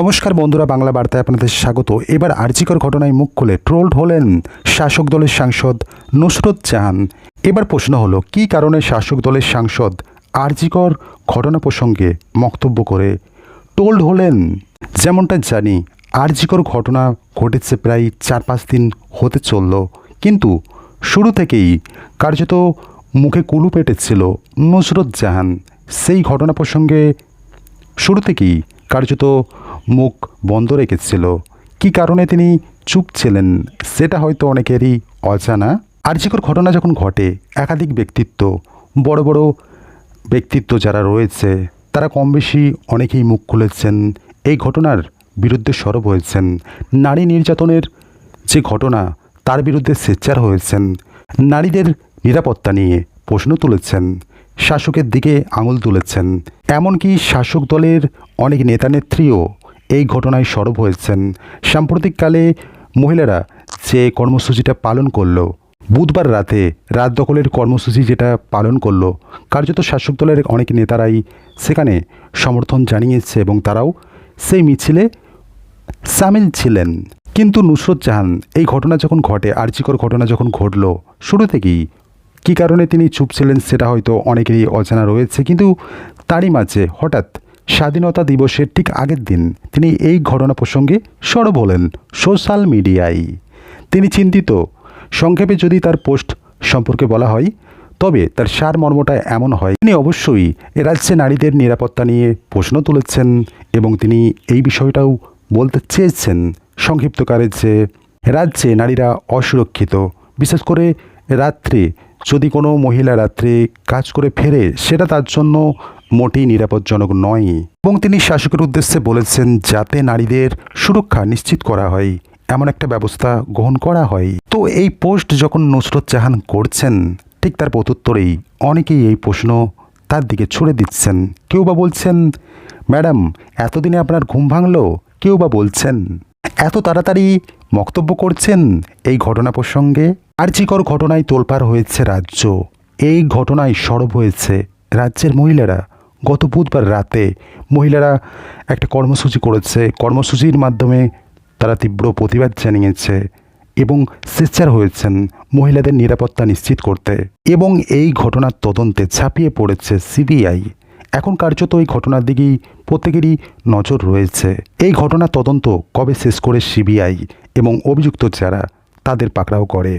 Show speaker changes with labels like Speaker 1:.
Speaker 1: নমস্কার বন্ধুরা, বাংলা বার্তায় আপনাদের স্বাগত। এবার আর্জিকর ঘটনায় মুখ খুলে ট্রোলড হলেন শাসক দলের সাংসদ নুসরত জাহান। এবার প্রশ্ন হলো, কী কারণে শাসক দলের সাংসদ আর্জিকর ঘটনা প্রসঙ্গে বক্তব্য করে টোল্ড হলেন? যেমনটা জানি, আর্জিকর ঘটনা ঘটেছে প্রায় চার পাঁচ দিন হতে চলল। কিন্তু শুরু থেকেই কার্যত মুখে কুলু পেটেছিল নুসরত জাহান। সেই ঘটনা প্রসঙ্গে শুরু থেকেই কার্যত মুখ বন্ধ রেখেছিল। কী কারণে তিনি চুপ ছিলেন, সেটা হয়তো অনেকেরই অজানা। আর আর্যিকর ঘটনা যখন ঘটে, একাধিক ব্যক্তিত্ব, বড় বড় ব্যক্তিত্ব যারা রয়েছে, তারা কম বেশি অনেকেই মুখ খুলেছেন। এই ঘটনার বিরুদ্ধে সরব হয়েছেন। নারী নির্যাতনের যে ঘটনা, তার বিরুদ্ধে সোচ্চার হয়েছেন। নারীদের নিরাপত্তা নিয়ে প্রশ্ন তুলেছেন। শাসকের দিকে আঙুল তুলেছেন। এমনকি শাসক দলের অনেক নেতানেত্রীও এই ঘটনায় সরব হয়েছেন। সাম্প্রতিককালে মহিলারা যে কর্মসূচিটা পালন করল, বুধবার রাতে রাত দখলের কর্মসূচি যেটা পালন করল, কার্যত শাসক দলের অনেক নেতারাই সেখানে সমর্থন জানিয়েছে এবং তারাও সেই মিছিলে সামিল ছিলেন। কিন্তু নুসরত জাহান এই ঘটনা যখন ঘটে, আর্যিকর ঘটনা যখন ঘটল, শুরু থেকেই কী কারণে তিনি চুপ ছিলেন সেটা হয়তো অনেকেরই অজানা রয়েছে, কিন্তু তারই মাঝে হঠাৎ স্বাধীনতা দিবসের ঠিক আগের দিন তিনি এই ঘটনা প্রসঙ্গে সরব হলেন সোশ্যাল মিডিয়ায়। তিনি চিন্তিত, সংক্ষেপে যদি তার পোস্ট সম্পর্কে বলা হয়, তবে তার সার মর্মটা এমন হয়, তিনি অবশ্যই রাজ্যে নারীদের নিরাপত্তা নিয়ে প্রশ্ন তুলেছেন এবং তিনি এই বিষয়টাও বলতে চেয়েছেন সংক্ষিপ্তকারে যে রাজ্যে নারীরা অসুরক্ষিত, বিশেষ করে রাত্রে যদি কোনো মহিলা রাত্রে কাজ করে ফেরে, সেটা তার জন্য মোটেই নিরাপদজনক নয়। এবং তিনি শাসকের উদ্দেশ্যে বলেছেন, যাতে নারীদের সুরক্ষা নিশ্চিত করা হয়, এমন একটা ব্যবস্থা গ্রহণ করা হয়। তো এই পোস্ট যখন নুসরত জাহান করছেন, ঠিক তার প্রত্যুত্তরেই অনেকেই এই প্রশ্ন তার দিকে ছুড়ে দিচ্ছেন। কেউ বা বলছেন, ম্যাডাম, এতদিনে আপনার ঘুম ভাঙলো? কেউ বা বলছেন, এত তাড়াতাড়ি বক্তব্য করছেন এই ঘটনা প্রসঙ্গে? আর্যিকর ঘটনায় তোলপাড় হয়েছে রাজ্য। এই ঘটনায় সরব হয়েছে রাজ্যের মহিলারা। গত বুধবার রাতে মহিলারা একটা কর্মসূচি করেছে। কর্মসূচির মাধ্যমে তারা তীব্র প্রতিবাদ জানিয়েছে এবং স্বেচ্ছার হয়েছেন মহিলাদের নিরাপত্তা নিশ্চিত করতে। এবং এই ঘটনার তদন্তে ছাপিয়ে পড়েছে সিবিআই। এখন কার্যত এই ঘটনার দিকেই প্রত্যেকেরই নজর রয়েছে। এই ঘটনার তদন্ত কবে শেষ করে সিবিআই এবং অভিযুক্ত যারা তাদের পাকড়াও করে?